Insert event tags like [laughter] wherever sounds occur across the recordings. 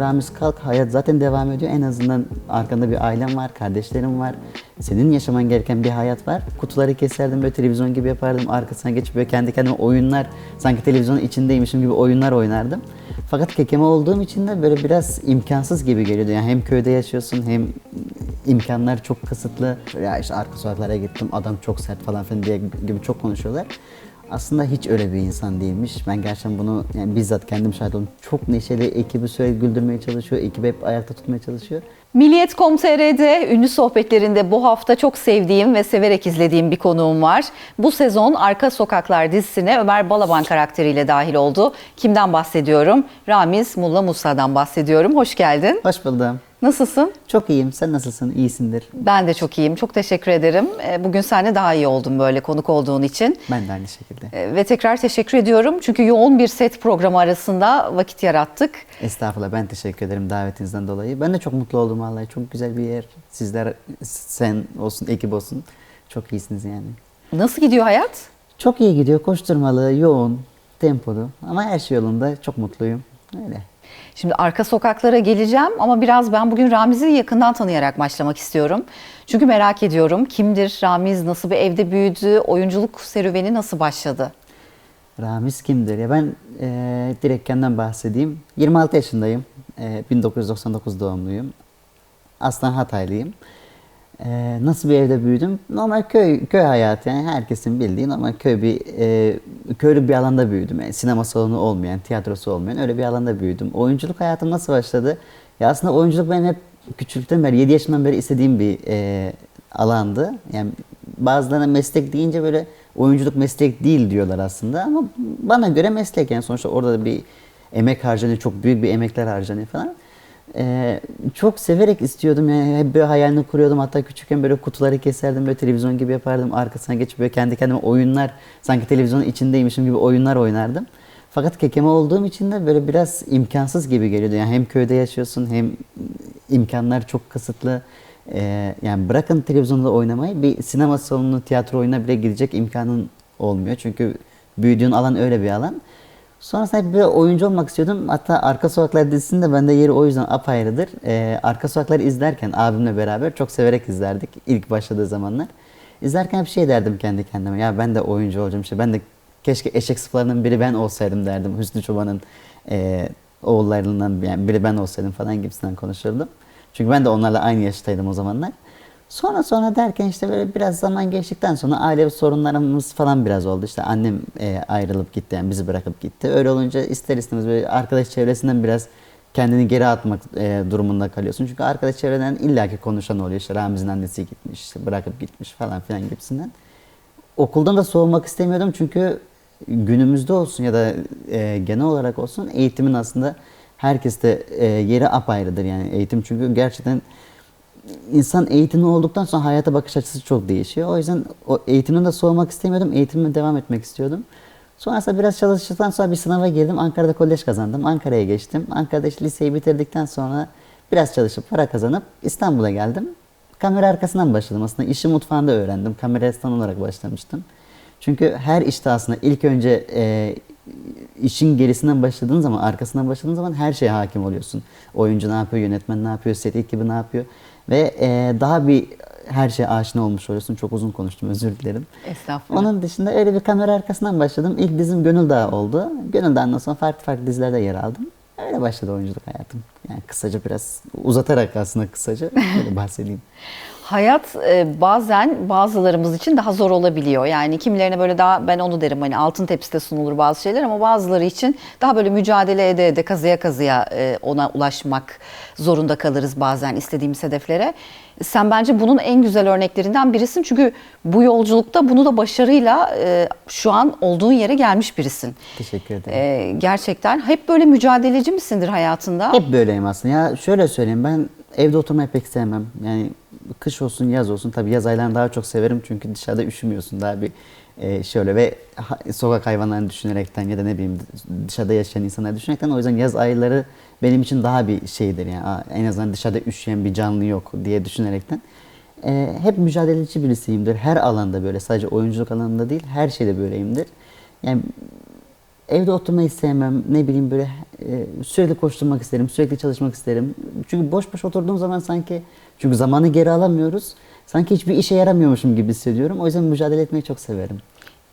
Ramiz kalk hayat zaten devam ediyor. En azından arkanda bir ailen var, kardeşlerin var. Senin yaşaman gereken bir hayat var. Kutuları keserdim böyle televizyon gibi yapardım. Arkasına geçip böyle kendi kendime oyunlar, sanki televizyonun içindeymişim gibi oyunlar oynardım. Fakat kekeme olduğum için de böyle biraz imkansız gibi geliyordu. Yani hem köyde yaşıyorsun hem imkanlar çok kısıtlı. Ya işte arka sokaklara gittim adam çok sert falan filan diye gibi çok konuşuyorlar. Aslında hiç öyle bir insan değilmiş. Ben gerçekten bunu yani bizzat kendim şahit oldum. Çok neşeli, ekibi sürekli güldürmeye çalışıyor. Ekibi hep ayakta tutmaya çalışıyor. Milliyet.com.tr'de ünlü sohbetlerinde bu hafta çok sevdiğim ve severek izlediğim bir konuğum var. Bu sezon Arka Sokaklar dizisine Ömer Balaban karakteriyle dahil oldu. Kimden bahsediyorum? Ramiz Mulla Musa'dan bahsediyorum. Hoş geldin. Hoş buldum. Nasılsın? Çok iyiyim. Sen nasılsın? İyisindir. Ben de çok iyiyim. Çok teşekkür ederim. Ee, Bugün seninle daha iyi oldum böyle konuk olduğun için. Ben de aynı şekilde. Ee, Ve tekrar teşekkür ediyorum. Çünkü yoğun bir set programı arasında vakit yarattık. Estağfurullah ben teşekkür ederim davetinizden dolayı. Ben de çok mutlu oldum vallahi. Çok güzel bir yer. Sizler, sen olsun, ekip olsun. Çok iyisiniz yani. Nasıl gidiyor hayat? Çok iyi gidiyor. Koşturmalı, yoğun, tempolu. Ama her şey yolunda. Çok mutluyum. Öyle. Şimdi arka sokaklara geleceğim ama biraz ben bugün Ramiz'i yakından tanıyarak başlamak istiyorum. Çünkü merak ediyorum kimdir Ramiz, nasıl bir evde büyüdü, oyunculuk serüveni nasıl başladı? Ramiz kimdir? Ya ben e, direkt kendimden bahsedeyim. 26 yaşındayım. E, 1999 doğumluyum. Aslan Hataylıyım. E, nasıl bir evde büyüdüm? Normal köy köy hayatı yani herkesin bildiği normal köy bir e, köylü bir alanda büyüdüm. Yani sinema salonu olmayan, tiyatrosu olmayan öyle bir alanda büyüdüm. Oyunculuk hayatım nasıl başladı? Ya aslında oyunculuk benim hep küçüklükten beri 7 yaşından beri istediğim bir e, alandı. Yani bazılarına meslek deyince böyle oyunculuk meslek değil diyorlar aslında ama bana göre meslek yani sonuçta orada da bir emek harcanıyor, çok büyük bir emekler harcanıyor falan. Ee, çok severek istiyordum yani hep böyle hayalini kuruyordum hatta küçükken böyle kutuları keserdim böyle televizyon gibi yapardım arkasına geçip böyle kendi kendime oyunlar sanki televizyonun içindeymişim gibi oyunlar oynardım. Fakat kekeme olduğum için de böyle biraz imkansız gibi geliyordu. Yani hem köyde yaşıyorsun hem imkanlar çok kısıtlı. Ee, yani bırakın televizyonda oynamayı bir sinema salonu, tiyatro oyununa bile gidecek imkanın olmuyor. Çünkü büyüdüğün alan öyle bir alan. Sonrasında hep böyle oyuncu olmak istiyordum. Hatta Arka Sokaklar dizisinde bende yeri o yüzden apayrıdır. Ee, Arka Sokakları izlerken abimle beraber çok severek izlerdik ilk başladığı zamanlar. İzlerken hep şey derdim kendi kendime. Ya ben de oyuncu olacağım işte. Ben de keşke eşek sıfalarının biri ben olsaydım derdim. Hüsnü Çoban'ın e, oğullarından yani biri ben olsaydım falan gibisinden konuşurdum. Çünkü ben de onlarla aynı yaştaydım o zamanlar. Sonra sonra derken işte böyle biraz zaman geçtikten sonra ailevi sorunlarımız falan biraz oldu. İşte annem e, ayrılıp gitti yani bizi bırakıp gitti. Öyle olunca ister istemez böyle arkadaş çevresinden biraz kendini geri atmak e, durumunda kalıyorsun. Çünkü arkadaş çevreden illaki konuşan oluyor. İşte Ramiz'in annesi gitmiş, bırakıp gitmiş falan filan gibisinden. Okuldan da soğumak istemiyordum çünkü günümüzde olsun ya da e, genel olarak olsun eğitimin aslında herkeste e, yeri apayrıdır yani eğitim çünkü gerçekten insan eğitimli olduktan sonra hayata bakış açısı çok değişiyor. O yüzden o eğitimden de soğumak istemiyordum. Eğitimime devam etmek istiyordum. Sonrasında biraz çalıştıktan sonra bir sınava girdim. Ankara'da kolej kazandım. Ankara'ya geçtim. Ankara'da işte liseyi bitirdikten sonra biraz çalışıp para kazanıp İstanbul'a geldim. Kamera arkasından başladım aslında. İşi mutfağında öğrendim. Kamera asistan olarak başlamıştım. Çünkü her işte aslında ilk önce e, işin gerisinden başladığın zaman, arkasından başladığın zaman her şeye hakim oluyorsun. Oyuncu ne yapıyor, yönetmen ne yapıyor, set ekibi ne yapıyor. Ve e, daha bir her şeye aşina olmuş oluyorsun. Çok uzun konuştum, özür dilerim. Estağfurullah. Onun dışında öyle bir kamera arkasından başladım. İlk dizim Gönül Dağı oldu. Gönül Dağı'ndan sonra farklı farklı dizilerde yer aldım. Öyle başladı oyunculuk hayatım. Yani kısaca biraz uzatarak aslında kısaca böyle bahsedeyim. [laughs] Hayat e, bazen bazılarımız için daha zor olabiliyor. Yani kimilerine böyle daha ben onu derim hani altın tepside sunulur bazı şeyler ama bazıları için daha böyle mücadele ede ede kazıya kazıya e, ona ulaşmak zorunda kalırız bazen istediğimiz hedeflere. Sen bence bunun en güzel örneklerinden birisin çünkü bu yolculukta bunu da başarıyla e, şu an olduğun yere gelmiş birisin. Teşekkür ederim. E, gerçekten hep böyle mücadeleci misindir hayatında? Hep böyleyim aslında. Ya şöyle söyleyeyim ben evde oturmayı pek sevmem. Yani kış olsun yaz olsun tabii yaz aylarını daha çok severim çünkü dışarıda üşümüyorsun daha bir e, şöyle ve ha- sokak hayvanlarını düşünerekten ya da ne bileyim dışarıda yaşayan insanları düşünerekten o yüzden yaz ayları benim için daha bir şeydir yani en azından dışarıda üşüyen bir canlı yok diye düşünerekten. E, hep mücadeleci birisiyimdir. Her alanda böyle sadece oyunculuk alanında değil her şeyde böyleyimdir. Yani evde oturmayı sevmem. Ne bileyim böyle e, sürekli koşturmak isterim, sürekli çalışmak isterim. Çünkü boş boş oturduğum zaman sanki çünkü zamanı geri alamıyoruz. Sanki hiçbir işe yaramıyormuşum gibi hissediyorum. O yüzden mücadele etmeyi çok severim.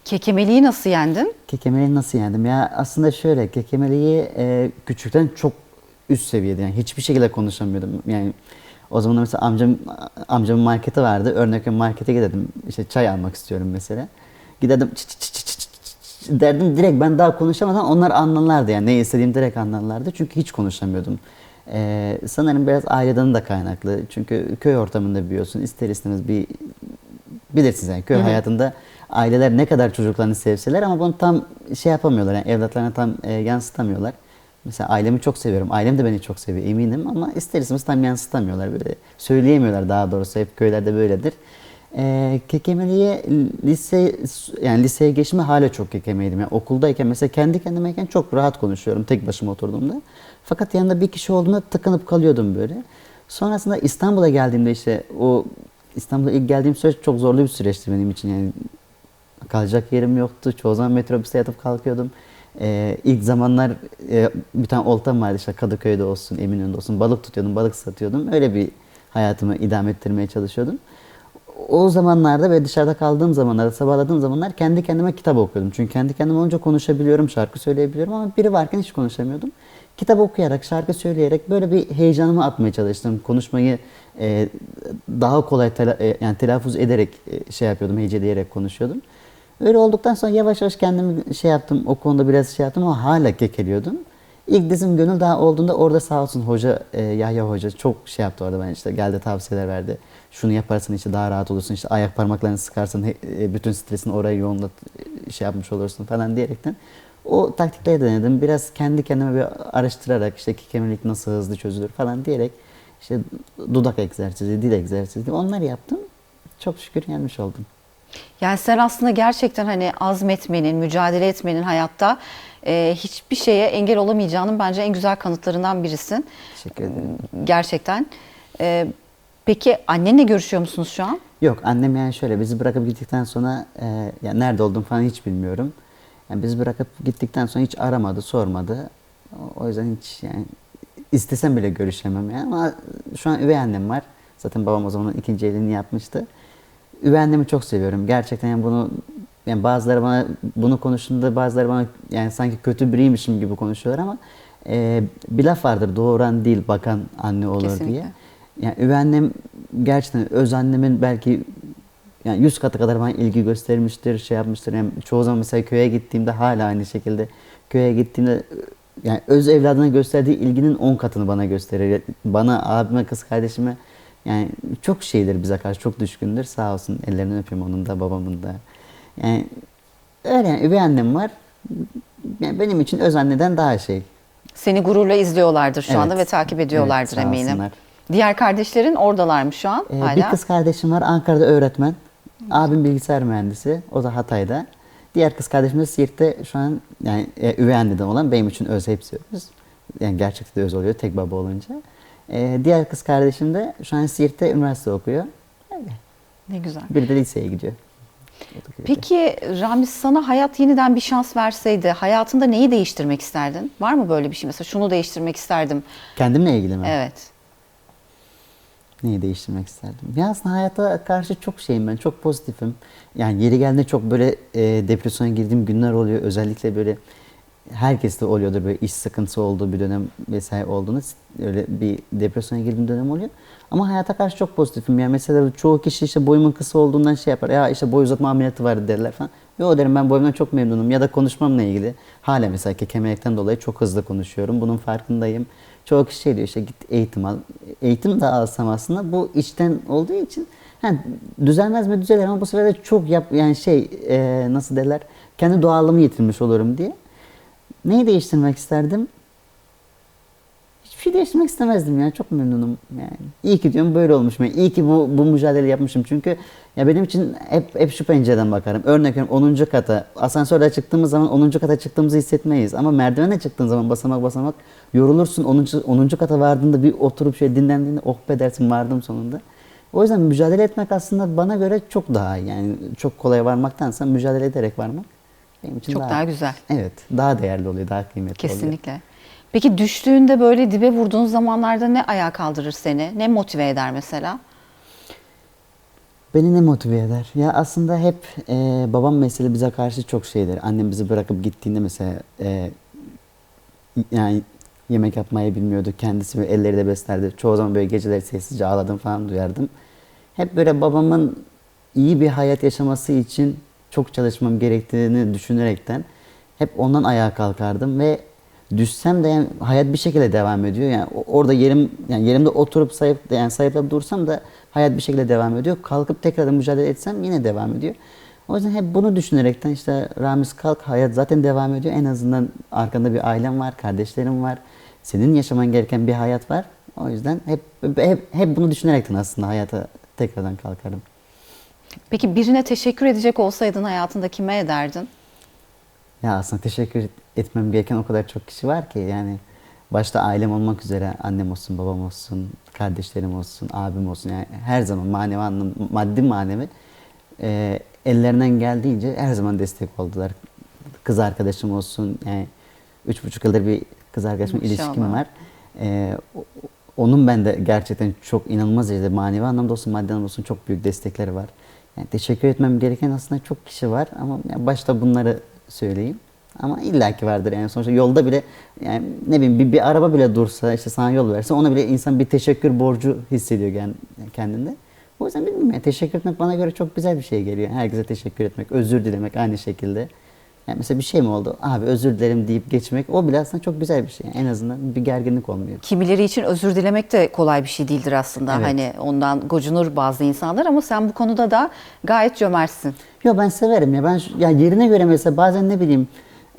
Kekemeliği nasıl yendin? Kekemeliği nasıl yendim? Ya aslında şöyle kekemeliği e, küçükten çok üst seviyede yani hiçbir şekilde konuşamıyordum. Yani o zaman mesela amcam amcamın marketi vardı. Örnek markete giderdim. İşte çay almak istiyorum mesela. Giderdim çıt çıt çıt çıt çıt derdim direkt ben daha konuşamadan onlar anlarlardı yani ne istediğimi direkt anlarlardı. Çünkü hiç konuşamıyordum. E, sanırım biraz aileden de kaynaklı. Çünkü köy ortamında büyüyorsun. İster istemez bir bilirsiniz yani köy hayatında aileler ne kadar çocuklarını sevseler ama bunu tam şey yapamıyorlar yani evlatlarına tam e, yansıtamıyorlar. Mesela ailemi çok seviyorum. Ailem de beni çok seviyor eminim ama ister istemez tam yansıtamıyorlar böyle. Söyleyemiyorlar daha doğrusu hep köylerde böyledir. E, kekemeliğe lise yani liseye geçme hala çok kekemeliydim. Yani okuldayken mesela kendi kendimeyken çok rahat konuşuyorum tek başıma oturduğumda. Fakat yanında bir kişi olduğunda tıkanıp kalıyordum böyle. Sonrasında İstanbul'a geldiğimde işte o İstanbul'a ilk geldiğim süreç çok zorlu bir süreçti benim için. Yani kalacak yerim yoktu. Çoğu zaman metrobüste yatıp kalkıyordum. Ee, ilk zamanlar e, bir tane oltam vardı işte Kadıköy'de olsun, Eminönü'nde olsun. Balık tutuyordum, balık satıyordum. Öyle bir hayatımı idame ettirmeye çalışıyordum. O zamanlarda ve dışarıda kaldığım zamanlarda, sabahladığım zamanlar kendi kendime kitap okuyordum. Çünkü kendi kendime olunca konuşabiliyorum, şarkı söyleyebiliyorum ama biri varken hiç konuşamıyordum. Kitap okuyarak, şarkı söyleyerek böyle bir heyecanımı atmaya çalıştım. Konuşmayı e, daha kolay tela- e, yani telaffuz ederek e, şey yapıyordum, heceleyerek konuşuyordum. Öyle olduktan sonra yavaş yavaş kendimi şey yaptım, o konuda biraz şey yaptım ama hala kekeliyordum. İlk dizim Gönül Dağı olduğunda orada sağ olsun hoca, e, Yahya hoca çok şey yaptı orada ben işte geldi tavsiyeler verdi. Şunu yaparsın işte daha rahat olursun işte ayak parmaklarını sıkarsın he- e, bütün stresini oraya yoğunlat e, şey yapmış olursun falan diyerekten. O taktikleri denedim. Biraz kendi kendime bir araştırarak işte kekemelik nasıl hızlı çözülür falan diyerek işte dudak egzersizi, dil egzersizi onları yaptım. Çok şükür yenmiş oldum. Yani sen aslında gerçekten hani azmetmenin, mücadele etmenin hayatta e, hiçbir şeye engel olamayacağının bence en güzel kanıtlarından birisin. Teşekkür ederim. Gerçekten. E, peki annenle görüşüyor musunuz şu an? Yok annem yani şöyle bizi bırakıp gittikten sonra e, yani nerede oldum falan hiç bilmiyorum. Yani bizi bırakıp gittikten sonra hiç aramadı, sormadı. O, yüzden hiç yani istesem bile görüşemem yani ama şu an üvey annem var. Zaten babam o zaman ikinci evliliğini yapmıştı. Üvey annemi çok seviyorum. Gerçekten yani bunu yani bazıları bana bunu konuştuğunda bazıları bana yani sanki kötü biriymişim gibi konuşuyorlar ama e, bir laf vardır doğuran değil bakan anne olur Kesinlikle. diye. Yani üvey annem gerçekten öz annemin belki yani 100 katı kadar bana ilgi göstermiştir, şey yapmıştır. Yani çoğu zaman mesela köye gittiğimde hala aynı şekilde köye gittiğimde yani öz evladına gösterdiği ilginin 10 katını bana gösterir. Bana, abime, kız kardeşime yani çok şeydir bize karşı çok düşkündür. Sağ olsun ellerinden öpeyim onun da babamın da. Yani öyle yani üvey annem var. Yani benim için öz anneden daha şey. Seni gururla izliyorlardır şu Evet. anda ve takip ediyorlardır Evet, eminim. olsunlar. Diğer kardeşlerin oradalar mı şu an Ee, hala? Bir kız kardeşim var Ankara'da öğretmen. Abim bilgisayar mühendisi. O da Hatay'da. Diğer kız kardeşim de Siirt'te şu an yani e, üvey anneden olan benim için öz hepsi öz. Yani gerçekten de öz oluyor tek baba olunca. Ee, diğer kız kardeşim de şu an Siirt'te üniversite okuyor. Öyle. Ne güzel. Bir de liseye gidiyor. Peki Ramiz sana hayat yeniden bir şans verseydi hayatında neyi değiştirmek isterdin? Var mı böyle bir şey? Mesela şunu değiştirmek isterdim. Kendimle ilgili mi? Evet. Neyi değiştirmek isterdim? Ya aslında hayata karşı çok şeyim ben, çok pozitifim. Yani yeri geldiğinde çok böyle e, depresyona girdiğim günler oluyor. Özellikle böyle herkeste oluyordur böyle iş sıkıntısı olduğu bir dönem vesaire olduğunda öyle bir depresyona girdiğim dönem oluyor. Ama hayata karşı çok pozitifim. Yani mesela çoğu kişi işte boyumun kısa olduğundan şey yapar. Ya işte boy uzatma ameliyatı var derler falan. Yo derim ben boyumdan çok memnunum. Ya da konuşmamla ilgili. Hala mesela kekemelikten dolayı çok hızlı konuşuyorum. Bunun farkındayım. Çoğu kişi şey diyor işte git eğitim al. Eğitim de alsam aslında bu içten olduğu için yani düzelmez mi düzelir ama bu sefer de çok yap yani şey e, nasıl derler kendi doğallığımı yitirmiş olurum diye. Neyi değiştirmek isterdim? Hiçbir şey değiştirmek istemezdim ya. Çok memnunum yani. İyi ki diyorum böyle olmuşum. Yani iyi ki bu, bu mücadele yapmışım. Çünkü ya benim için hep, hep şu pencereden bakarım. Örnek veriyorum 10. kata asansörde çıktığımız zaman 10. kata çıktığımızı hissetmeyiz. Ama merdivene çıktığın zaman basamak basamak yorulursun. 10. 10. kata vardığında bir oturup şey dinlendiğinde oh be dersin vardım sonunda. O yüzden mücadele etmek aslında bana göre çok daha iyi. Yani çok kolay varmaktansa mücadele ederek varmak benim için Çok daha güzel. Evet, daha değerli oluyor, daha kıymetli oluyor. Kesinlikle. Peki düştüğünde böyle dibe vurduğun zamanlarda ne ayağa kaldırır seni? Ne motive eder mesela? Beni ne motive eder? Ya aslında hep e, babam mesela bize karşı çok şeydir. Annem bizi bırakıp gittiğinde mesela e, yani yemek yapmayı bilmiyordu. Kendisi böyle elleri de beslerdi. Çoğu zaman böyle geceleri sessizce ağladım falan duyardım. Hep böyle babamın iyi bir hayat yaşaması için çok çalışmam gerektiğini düşünerekten hep ondan ayağa kalkardım ve düşsem de yani hayat bir şekilde devam ediyor. Yani orada yerim yani yerimde oturup sayıp yani sayıklayıp dursam da hayat bir şekilde devam ediyor. Kalkıp tekrar mücadele etsem yine devam ediyor. O yüzden hep bunu düşünerekten işte Ramiz kalk hayat zaten devam ediyor. En azından arkanda bir ailem var, kardeşlerim var. Senin yaşaman gereken bir hayat var. O yüzden hep hep, hep bunu düşünerekten aslında hayata tekrardan kalkarım. Peki birine teşekkür edecek olsaydın hayatında kime ederdin? Ya aslında teşekkür etmem gereken o kadar çok kişi var ki yani başta ailem olmak üzere annem olsun, babam olsun, kardeşlerim olsun, abim olsun yani her zaman manevi anlam, maddi manevi e, ellerinden geldiğince her zaman destek oldular. Kız arkadaşım olsun yani üç buçuk yıldır bir kız arkadaşımla ilişkim var. E, onun ben de gerçekten çok inanılmaz derecede manevi anlamda olsun, maddi anlamda olsun çok büyük destekleri var. Yani teşekkür etmem gereken aslında çok kişi var ama başta bunları söyleyeyim. Ama illaki vardır yani sonuçta yolda bile yani ne bileyim bir, bir araba bile dursa işte sana yol verse ona bile insan bir teşekkür borcu hissediyor gen- kendinde. O yüzden bilmiyorum yani teşekkür etmek bana göre çok güzel bir şey geliyor. Herkese teşekkür etmek, özür dilemek aynı şekilde. Yani mesela bir şey mi oldu? Abi özür dilerim deyip geçmek o bile aslında çok güzel bir şey. En azından bir gerginlik olmuyor. Kimileri için özür dilemek de kolay bir şey değildir aslında. Evet. Hani ondan gocunur bazı insanlar ama sen bu konuda da gayet cömertsin. Yo ben severim ya. Ben ya yerine göre mesela bazen ne bileyim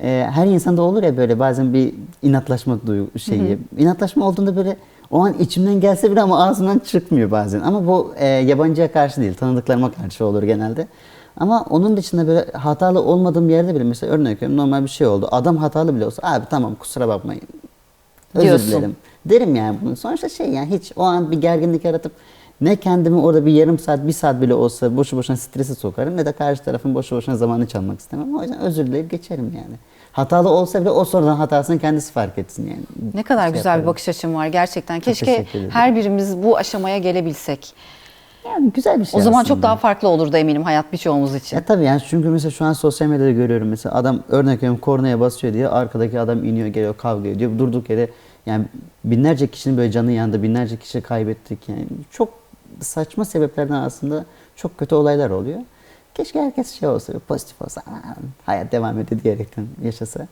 e, her insanda olur ya böyle bazen bir inatlaşma duygu şeyi. İnatlaşma olduğunda böyle o an içimden gelse bile ama ağzımdan çıkmıyor bazen. Ama bu e, yabancıya karşı değil, tanıdıklarıma karşı olur genelde. Ama onun dışında böyle hatalı olmadığım yerde bile mesela örnek veriyorum normal bir şey oldu. Adam hatalı bile olsa abi tamam kusura bakmayın. Özür Diyorsun. dilerim. Derim yani bunu. Sonuçta şey yani hiç o an bir gerginlik yaratıp ne kendimi orada bir yarım saat, bir saat bile olsa boşu boşuna strese sokarım ne de karşı tarafın boşu boşuna zamanını çalmak istemem. O yüzden özür dileyip geçerim yani. Hatalı olsa bile o sonradan hatasını kendisi fark etsin yani. Ne kadar Şey güzel yaparım. bir bakış açın var gerçekten. Keşke her birimiz bu aşamaya gelebilsek. Yani güzel bir şey O zaman aslında. çok daha farklı olurdu eminim hayat birçoğumuz için. Ya tabii yani çünkü mesela şu an sosyal medyada görüyorum mesela adam örnek veriyorum kornaya basıyor diye arkadaki adam iniyor geliyor kavga ediyor. Durduk yere yani binlerce kişinin böyle canı yandı, binlerce kişi kaybettik yani çok saçma sebeplerden aslında çok kötü olaylar oluyor. Keşke herkes şey olsa, pozitif olsa, "Aman, hayat devam ediyor diyerekten yaşasa.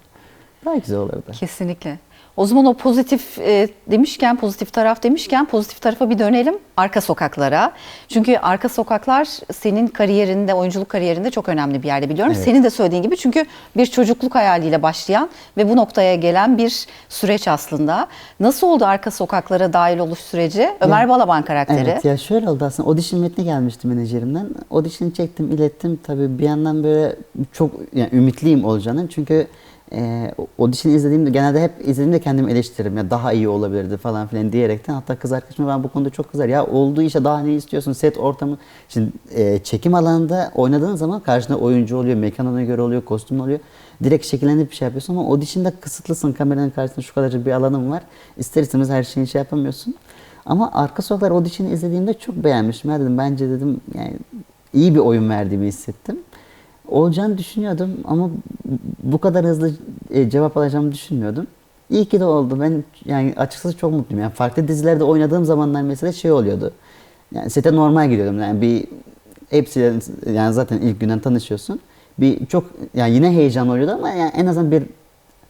Daha güzel olurdu. Kesinlikle. O zaman o pozitif e, demişken, pozitif taraf demişken pozitif tarafa bir dönelim. Arka sokaklara. Çünkü arka sokaklar senin kariyerinde, oyunculuk kariyerinde çok önemli bir yerde biliyorum. Evet. Senin de söylediğin gibi çünkü bir çocukluk hayaliyle başlayan ve bu noktaya gelen bir süreç aslında. Nasıl oldu arka sokaklara dahil oluş süreci? Ömer Balaban karakteri. Evet ya şöyle oldu aslında audition metni gelmişti menajerimden. Audition'ı çektim, ilettim. Tabii bir yandan böyle çok yani ümitliyim olacağını. Çünkü e, audition izlediğimde genelde hep izlediğimde kendimi eleştiririm. Ya daha iyi olabilirdi falan filan diyerekten. Hatta kız arkadaşım ben bu konuda çok kızar. Ya olduğu işe daha ne istiyorsun? Set ortamı. Şimdi e, çekim alanında oynadığın zaman karşında oyuncu oluyor, mekan ona göre oluyor, kostüm oluyor. Direkt şekillenip bir şey yapıyorsun ama audition'da kısıtlısın. Kameranın karşısında şu kadarcık bir alanın var. İster istemez her şeyi şey yapamıyorsun. Ama arka sokaklar audition'ı izlediğimde çok beğenmiştim. Ya dedim bence dedim yani iyi bir oyun verdiğimi hissettim. Olacağını düşünüyordum ama bu kadar hızlı e, cevap alacağımı düşünmüyordum. İyi ki de oldu. Ben yani açıkçası çok mutluyum. Yani farklı dizilerde oynadığım zamanlar mesela şey oluyordu. Yani sete normal gidiyordum. Yani bir hepsiyle yani zaten ilk günden tanışıyorsun. Bir çok yani yine heyecan oluyordu ama yani en azından bir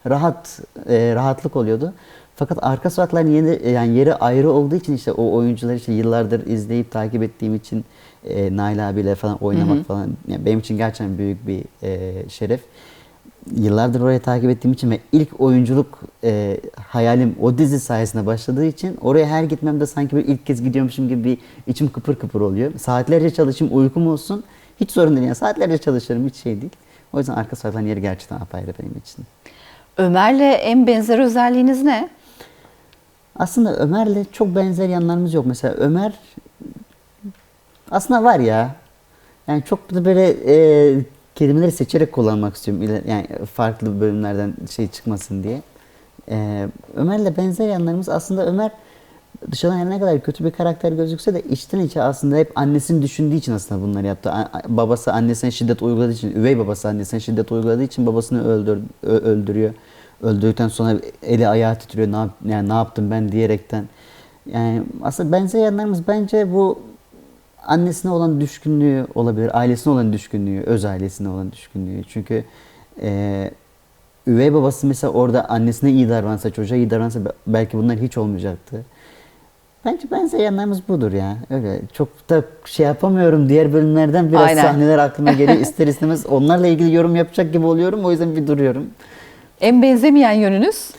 rahat e, rahatlık oluyordu. Fakat arka sokakların yeri, yani yeri ayrı olduğu için işte o oyuncuları işte yıllardır izleyip takip ettiğim için e, Nail abiyle falan oynamak falan yani benim için gerçekten büyük bir e, şeref. Yıllardır orayı takip ettiğim için ve ilk oyunculuk e, hayalim o dizi sayesinde başladığı için oraya her gitmemde sanki bir ilk kez gidiyormuşum gibi bir içim kıpır kıpır oluyor. Saatlerce çalışayım, uykum olsun. Hiç sorun değil yani. Saatlerce çalışırım, hiç şey değil. O yüzden arka sokakların yeri gerçekten apayrı benim için. Ömer'le en benzer özelliğiniz ne? Aslında Ömer'le çok benzer yanlarımız yok. Mesela Ömer aslında var ya. Yani çok da böyle e, kelimeleri seçerek kullanmak istiyorum. Yani farklı bölümlerden şey çıkmasın diye. Ee, Ömer'le benzer yanlarımız aslında Ömer dışarıdan her ne kadar kötü bir karakter gözükse de içten içe aslında hep annesini düşündüğü için aslında bunları yaptı. Babası annesine şiddet uyguladığı için, üvey babası annesine şiddet uyguladığı için babasını öldür, öldürüyor. Öldürdükten sonra eli ayağı titriyor. Ne, yap, yani ne yaptım ben diyerekten. Yani aslında benzer yanlarımız bence bu annesine olan düşkünlüğü olabilir, ailesine olan düşkünlüğü, öz ailesine olan düşkünlüğü. Çünkü e, üvey babası mesela orada annesine iyi davransa, çocuğa iyi davransa be- belki bunlar hiç olmayacaktı. Bence benzer yanlarımız budur ya. Öyle çok da şey yapamıyorum. Diğer bölümlerden biraz Aynen. sahneler aklıma geliyor. [laughs] İster istemez onlarla ilgili yorum yapacak gibi oluyorum. O yüzden bir duruyorum. En benzemeyen yönünüz?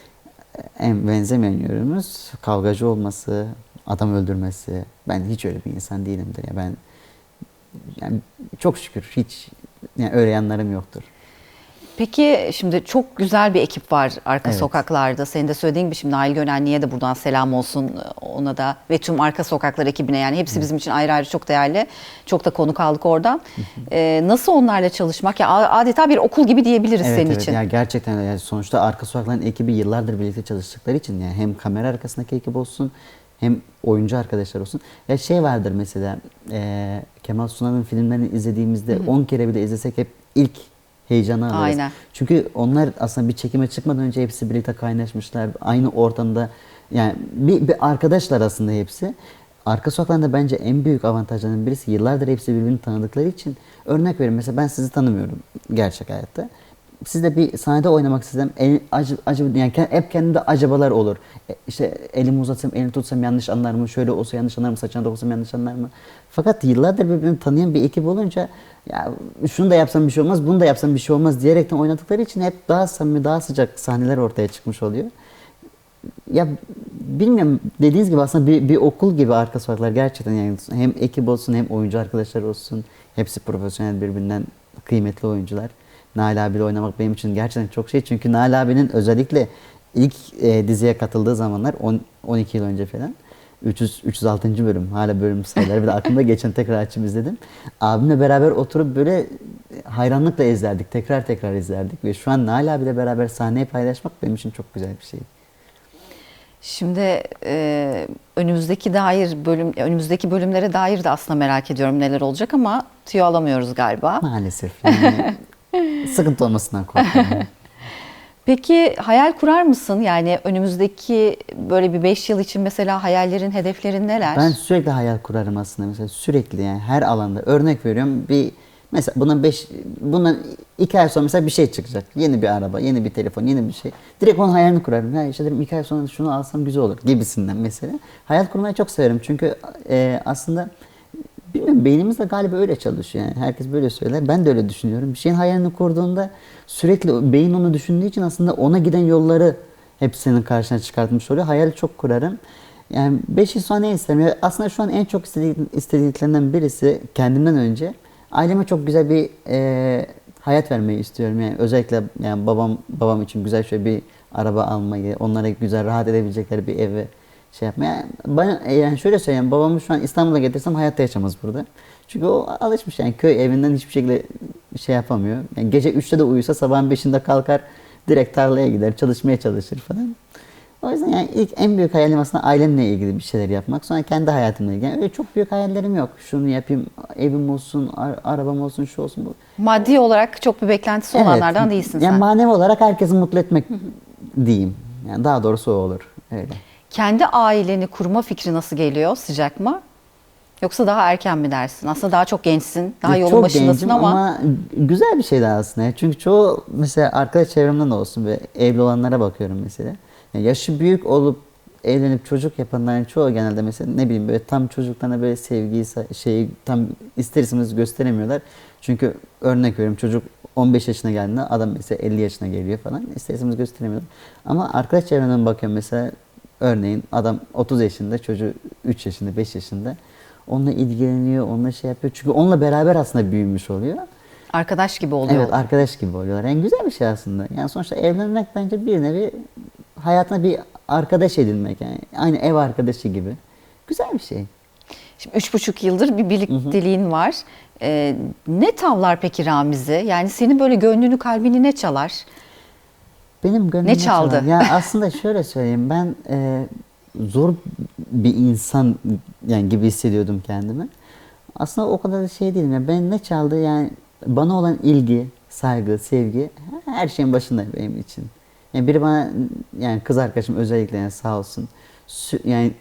En benzemeyen yönümüz kavgacı olması, adam öldürmesi. Ben hiç öyle bir insan değilimdir ya. Ben yani çok şükür hiç yani öyle yanlarım yoktur. Peki şimdi çok güzel bir ekip var arka Evet. sokaklarda. Senin de söylediğin gibi şimdi Nail Gönenli'ye de buradan selam olsun ona da ve tüm arka sokaklar ekibine yani hepsi bizim için ayrı ayrı çok değerli. Çok da konuk aldık oradan. Ee, [laughs] nasıl onlarla çalışmak ya adeta bir okul gibi diyebiliriz Evet senin evet için. ya gerçekten. Yani sonuçta arka sokakların ekibi yıllardır birlikte çalıştıkları için yani hem kamera arkasındaki ekip olsun hem oyuncu arkadaşlar olsun. Ya şey vardır mesela e, Kemal Sunal'ın filmlerini izlediğimizde 10 kere bile izlesek hep ilk heyecanı alırız. Aynen. Çünkü onlar aslında bir çekime çıkmadan önce hepsi birlikte kaynaşmışlar. Aynı ortamda yani bir, bir arkadaşlar aslında hepsi. Arka sokaklarında bence en büyük avantajlarından birisi yıllardır hepsi birbirini tanıdıkları için. Örnek vereyim mesela ben sizi tanımıyorum gerçek hayatta. Sizle bir sahnede oynamak istesem el, acı, acı, yani hep kendimde acabalar olur. E, işte elimi uzatsam, elini tutsam yanlış anlar mı? Şöyle olsa yanlış anlar mı? Saçına dokunsam yanlış anlar mı? Fakat yıllardır birbirini tanıyan bir ekip olunca ya şunu da yapsam bir şey olmaz, bunu da yapsam bir şey olmaz diyerekten oynadıkları için hep daha samimi, daha sıcak sahneler ortaya çıkmış oluyor. Ya bilmiyorum dediğiniz gibi aslında bir, bir okul gibi arka sokaklar gerçekten yani hem ekip olsun hem oyuncu arkadaşlar olsun hepsi profesyonel birbirinden kıymetli oyuncular. Nail abiyle oynamak benim için gerçekten çok şey çünkü Nail abinin özellikle ilk e, diziye katıldığı zamanlar 10, 12 yıl önce falan 300, 306. bölüm hala bölüm sayıları bir de aklımda geçen tekrar açıp izledim. Abimle beraber oturup böyle hayranlıkla izlerdik tekrar tekrar izlerdik ve şu an Nail abiyle beraber sahneyi paylaşmak benim için çok güzel bir şey. Şimdi e, önümüzdeki dair bölüm önümüzdeki bölümlere dair de aslında merak ediyorum neler olacak ama tüyo alamıyoruz galiba. Maalesef yani [laughs] sıkıntı olmasından korkuyorum. [laughs] Peki hayal kurar mısın? Yani önümüzdeki böyle bir 5 yıl için mesela hayallerin, hedeflerin neler? Ben sürekli hayal kurarım aslında mesela sürekli yani her alanda örnek veriyorum bir mesela bundan 5 bundan 2 ay sonra mesela bir şey çıkacak. Yeni bir araba, yeni bir telefon, yeni bir şey. Direkt onun hayalini kurarım. Ya işte derim 2 ay sonra şunu alsam güzel olur gibisinden mesela. Hayal kurmayı çok severim çünkü e, aslında Bilmiyorum beynimiz de galiba öyle çalışıyor yani. Herkes böyle söyler. Ben de öyle düşünüyorum. Bir şeyin hayalini kurduğunda sürekli beyin onu düşündüğü için aslında ona giden yolları hep senin karşına çıkartmış oluyor. Hayal çok kurarım. Yani 5 yıl sonra ne isterim? Ya Aslında şu an en çok istediğim, istediklerinden birisi kendimden önce aileme çok güzel bir e, hayat vermeyi istiyorum. Yani özellikle yani babam babam için güzel şöyle bir araba almayı, onlara güzel rahat edebilecekleri bir eve şey yapmaya. Yani bana yani şöyle söyleyeyim babamı şu an İstanbul'a getirsem hayatta yaşamaz burada. Çünkü o alışmış yani köy evinden hiçbir şekilde şey yapamıyor. Yani gece 3'te de uyusa sabahın 5'inde kalkar direkt tarlaya gider çalışmaya çalışır falan. O yüzden yani ilk en büyük hayalim aslında ailemle ilgili bir şeyler yapmak. Sonra kendi hayatımla ilgili. Yani öyle çok büyük hayallerim yok. Şunu yapayım, evim olsun, ar- arabam olsun, şu olsun, bu. Maddi olarak çok bir beklentisi olanlardan Evet. değilsin yani sen. manevi olarak herkesi mutlu etmek diyeyim. Yani daha doğrusu o olur. Öyle. Kendi aileni kurma fikri nasıl geliyor? Sıcak mı? Yoksa daha erken mi dersin? Aslında daha çok gençsin. Daha yolun çok başındasın gencim ama, güzel bir şey de aslında. Çünkü çoğu mesela arkadaş çevremden de olsun ve evli olanlara bakıyorum mesela. Yani yaşı büyük olup evlenip çocuk yapanların çoğu genelde mesela ne bileyim böyle tam çocuklarına böyle sevgiyi şeyi tam ister istemez gösteremiyorlar. Çünkü örnek veriyorum çocuk 15 yaşına geldiğinde adam mesela 50 yaşına geliyor falan ister istemez gösteremiyorlar. Ama arkadaş çevremden bakıyorum mesela örneğin adam 30 yaşında çocuğu 3 yaşında 5 yaşında onunla ilgileniyor, onunla şey yapıyor. Çünkü onunla beraber aslında büyümüş oluyor. arkadaş gibi oluyor. Evet arkadaş gibi oluyorlar. Yani güzel bir şey aslında. Yani sonuçta evlenmek bence bir nevi hayatına bir arkadaş edinmek yani. Aynı ev arkadaşı gibi. Güzel bir şey. Şimdi üç buçuk yıldır bir birlikteliğin var. Ee, ne tavlar peki Ramiz'i? Yani senin böyle gönlünü kalbini ne çalar? Benim gönlüm Ne çaldı? Ya aslında şöyle söyleyeyim ben e, zor bir insan yani gibi hissediyordum kendimi. Aslında o kadar da şey değilim. Yani ben ne çaldı yani bana olan ilgi, saygı, sevgi her şeyin başında benim için. Yani biri bana yani kız arkadaşım özellikle yani sağ olsun. Yani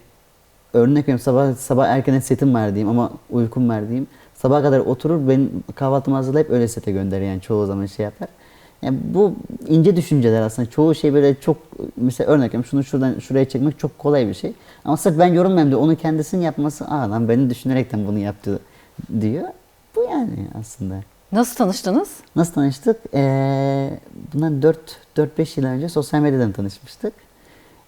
örnek veriyorum sabah sabah erken setim var diyeyim ama uykum var diyeyim. Sabaha kadar oturur benim kahvaltımı hazırlayıp öyle sete gönderir yani çoğu zaman şey yapar. Yani bu ince düşünceler aslında çoğu şey böyle çok mesela örnek veriyorum şunu şuradan şuraya çekmek çok kolay bir şey. Ama sırf ben yorulmayayım diye onu kendisinin yapması aa lan beni düşünerekten bunu yaptı diyor. Bu yani aslında. Nasıl tanıştınız? Nasıl tanıştık? Ee, bundan 4-5 yıl önce sosyal medyadan tanışmıştık.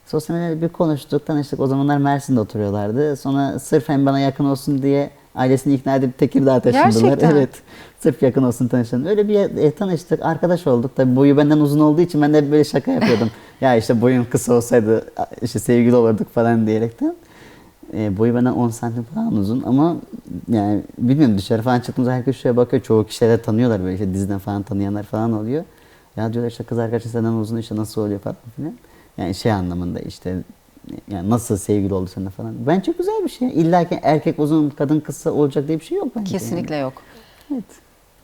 Sosyal medyada bir konuştuk, tanıştık. O zamanlar Mersin'de oturuyorlardı. Sonra sırf hem bana yakın olsun diye ailesini ikna edip Tekirdağ'a taşındılar. Gerçekten. Evet. Sırf yakın olsun tanışalım. Öyle bir e, tanıştık, arkadaş olduk. Tabii boyu benden uzun olduğu için ben de hep böyle şaka yapıyordum. [laughs] ya işte boyun kısa olsaydı işte sevgili olurduk falan diyerekten. E, boyu benden 10 santim falan uzun ama yani bilmiyorum dışarı falan çıktığımızda herkes şuraya bakıyor. Çoğu kişiler tanıyorlar böyle işte diziden falan tanıyanlar falan oluyor. Ya diyorlar işte kız arkadaşın senden uzun işte nasıl oluyor falan filan. Yani şey anlamında işte yani nasıl sevgili oldu seninle falan. Bence güzel bir şey. İlla ki erkek uzun kadın kısa olacak diye bir şey yok bence. Kesinlikle yok. Yani.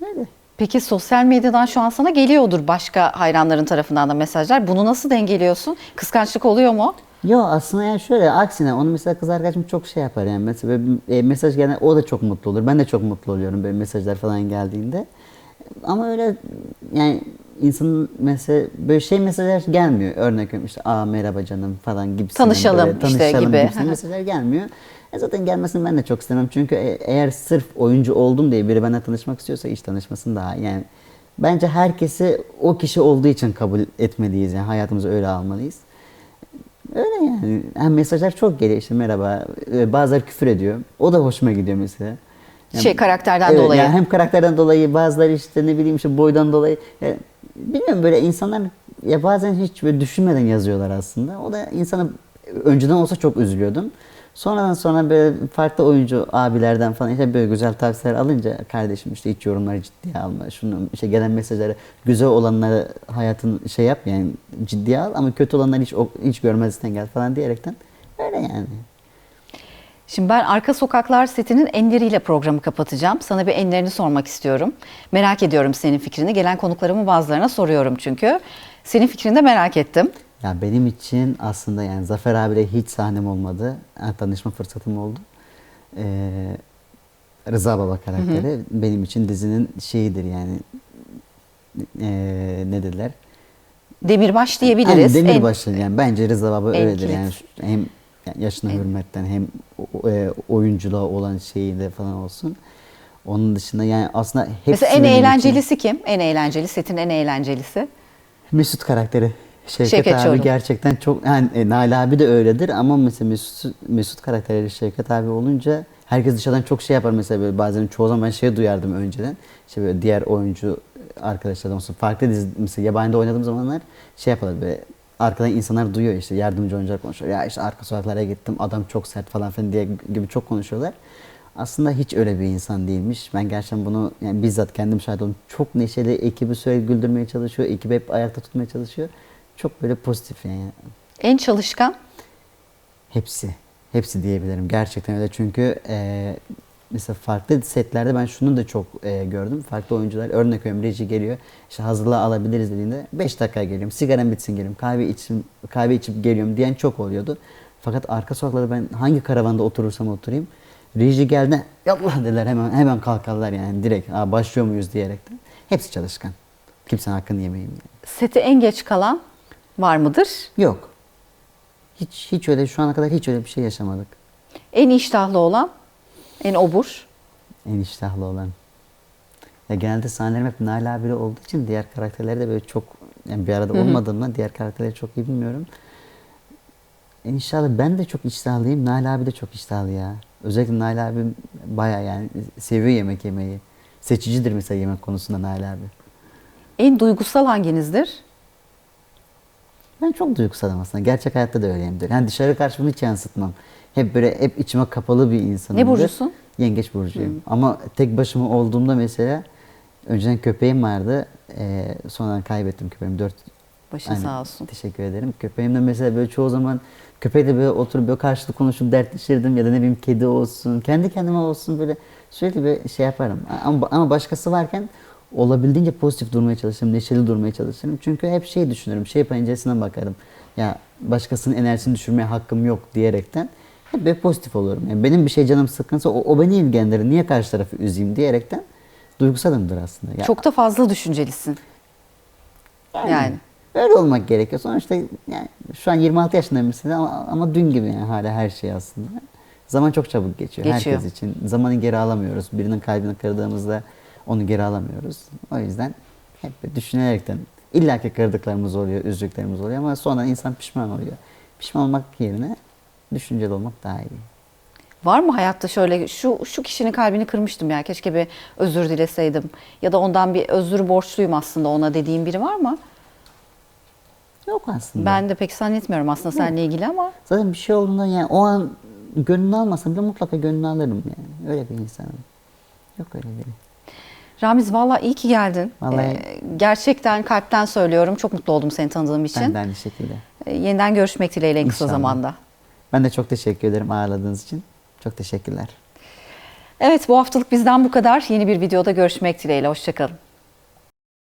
Evet. Öyle. Peki sosyal medyadan şu an sana geliyordur başka hayranların tarafından da mesajlar. Bunu nasıl dengeliyorsun? Kıskançlık oluyor mu? Yo aslında yani şöyle aksine onu mesela kız arkadaşım çok şey yapar yani mesela e, mesaj gelen o da çok mutlu olur. Ben de çok mutlu oluyorum böyle mesajlar falan geldiğinde. Ama öyle yani insanın mesela böyle şey mesajlar gelmiyor. Örnek veriyorum işte aa merhaba canım falan gibi. Tanışalım işte gibi. mesajlar gelmiyor. E zaten gelmesini ben de çok istemem. Çünkü e- eğer sırf oyuncu oldum diye biri benimle tanışmak istiyorsa hiç tanışmasın daha. Yani bence herkesi o kişi olduğu için kabul etmeliyiz. Yani hayatımıza öyle almalıyız. Öyle yani. Hem mesajlar çok geliyor işte merhaba. Ee, Bazıları küfür ediyor. O da hoşuma gidiyor mesela. Şey, karakterden Evet, dolayı. yani hem karakterden dolayı bazıları işte ne bileyim işte boydan dolayı. Yani bilmiyorum böyle insanlar ya bazen hiç böyle düşünmeden yazıyorlar aslında. O da insana önceden olsa çok üzülüyordum. Sonradan sonra böyle farklı oyuncu abilerden falan işte böyle güzel tavsiyeler alınca kardeşim işte hiç yorumları ciddiye alma. Şunu işte gelen mesajları güzel olanları hayatın şey yap yani ciddiye al ama kötü olanları hiç hiç görmezden gel falan diyerekten öyle yani. Şimdi ben Arka Sokaklar setinin enleriyle programı kapatacağım. Sana bir enlerini sormak istiyorum. Merak ediyorum senin fikrini. Gelen konuklarımın bazılarına soruyorum çünkü. Senin fikrini de merak ettim. Ya benim için aslında yani Zafer abiyle hiç sahnem olmadı. Ha, tanışma fırsatım oldu. Ee, Rıza Baba karakteri benim için dizinin şeyidir yani ee, ne dediler? Demirbaş diyebiliriz. Aynen En- Demirbaşlı yani bence Rıza Baba en öyledir kilit. yani Şu- hem yaşına hürmetten hem e, oyunculuğa olan şeyiyle falan olsun. Onun dışında yani aslında hepsi Mesela en benim için- eğlencelisi kim? En eğlenceli, setin en eğlencelisi. Mesut karakteri. Şevket, Şevket abi Çoruh. gerçekten çok yani e, Nail abi de öyledir ama mesela Mesut, Mesut karakteri Şevket abi olunca herkes dışarıdan çok şey yapar mesela böyle bazen çoğu zaman şey duyardım önceden. İşte böyle diğer oyuncu arkadaşlardan olsun farklı dizi mesela yabancıda oynadığım zamanlar şey yaparlar böyle arkadan insanlar duyuyor işte yardımcı oyuncular konuşuyor. Ya işte arka sokaklara gittim adam çok sert falan filan diye gibi çok konuşuyorlar. Aslında hiç öyle bir insan değilmiş. Ben gerçekten bunu yani bizzat kendim şahit oldum. Çok neşeli, ekibi sürekli güldürmeye çalışıyor. Ekibi hep ayakta tutmaya çalışıyor. Çok böyle pozitif yani. En çalışkan? Hepsi. Hepsi diyebilirim. Gerçekten öyle. Çünkü e, mesela farklı setlerde ben şunu da çok e, gördüm. Farklı oyuncular örnek veriyorum reji geliyor. İşte hazırlığa alabiliriz dediğinde 5 dakika geliyorum. Sigaram bitsin geliyorum. Kahve içim kahve içip geliyorum diyen çok oluyordu. Fakat arka sokaklarda ben hangi karavanda oturursam oturayım reji geldi yallah dediler hemen hemen kalkarlar yani direkt Aa, başlıyor muyuz diyerekten. Hepsi çalışkan. Kimsenin hakkını yemeyeyim. Yani. Sete en geç kalan var mıdır? Yok. Hiç hiç öyle şu ana kadar hiç öyle bir şey yaşamadık. En iştahlı olan? En obur? En iştahlı olan. Ya genelde sahnelerim hep Nail abiyle olduğu için diğer karakterleri de böyle çok yani bir arada olmadığımdan diğer karakterleri çok iyi bilmiyorum. İnşallah ben de çok iştahlıyım. Nail abi de çok iştahlı ya. Özellikle Nail abi baya yani seviyor yemek yemeyi. Seçicidir mesela yemek konusunda Nail abi. En duygusal hanginizdir? Ben çok duygusalım aslında. Gerçek hayatta da öyleyimdir. Yani dışarı karşı bunu hiç yansıtmam. Hep böyle hep içime kapalı bir insanım. Ne burcusun? Yengeç burcuyum. Ama tek başıma olduğumda mesela önceden köpeğim vardı. Ee, sonradan kaybettim köpeğimi. Dört Başın Aynen. sağ olsun. Teşekkür ederim. Köpeğimle mesela böyle çoğu zaman köpekle böyle oturup böyle karşılıklı konuşup dertleşirdim ya da ne bileyim kedi olsun, kendi kendime olsun böyle sürekli bir şey yaparım. Ama, ama başkası varken olabildiğince pozitif durmaya çalışırım, neşeli durmaya çalışırım. Çünkü hep şey düşünürüm, şey penceresinden bakarım. Ya başkasının enerjisini düşürmeye hakkım yok diyerekten hep böyle pozitif olurum. Yani benim bir şey canım sıkkınsa o, o beni ilgilendirir. Niye karşı tarafı üzeyim diyerekten duygusalımdır aslında. Ya, Çok da fazla düşüncelisin. Yani. Öyle olmak gerekiyor. Sonuçta yani şu an 26 yaşındayım mesela ama, ama dün gibi yani hala her şey aslında. Zaman çok çabuk geçiyor, Geçiyor. herkes için. Zamanı geri alamıyoruz. Birinin kalbini kırdığımızda onu geri alamıyoruz. O yüzden hep düşünerekten illaki kırdıklarımız oluyor, üzdüklerimiz oluyor ama sonra insan pişman oluyor. Pişman olmak yerine düşünceli olmak daha iyi. Var mı hayatta şöyle şu şu kişinin kalbini kırmıştım ya keşke bir özür dileseydim ya da ondan bir özür borçluyum aslında ona dediğim biri var mı? Yok aslında. Ben de pek zannetmiyorum aslında seninle ilgili ama Zaten bir şey olduğunda yani o an gönlünü almasam bile mutlaka gönlünü alırım yani. Öyle bir insanım. Yok öyle biri. Ramiz valla iyi ki geldin. Vallahi- Ee, gerçekten kalpten söylüyorum. Çok mutlu oldum seni tanıdığım için. Ben de aynı şekilde. Ee, yeniden görüşmek dileğiyle en kısa İnşallah. zamanda. Ben de çok teşekkür ederim ağırladığınız için. Çok teşekkürler. Evet bu haftalık bizden bu kadar. Yeni bir videoda görüşmek dileğiyle. Hoşçakalın.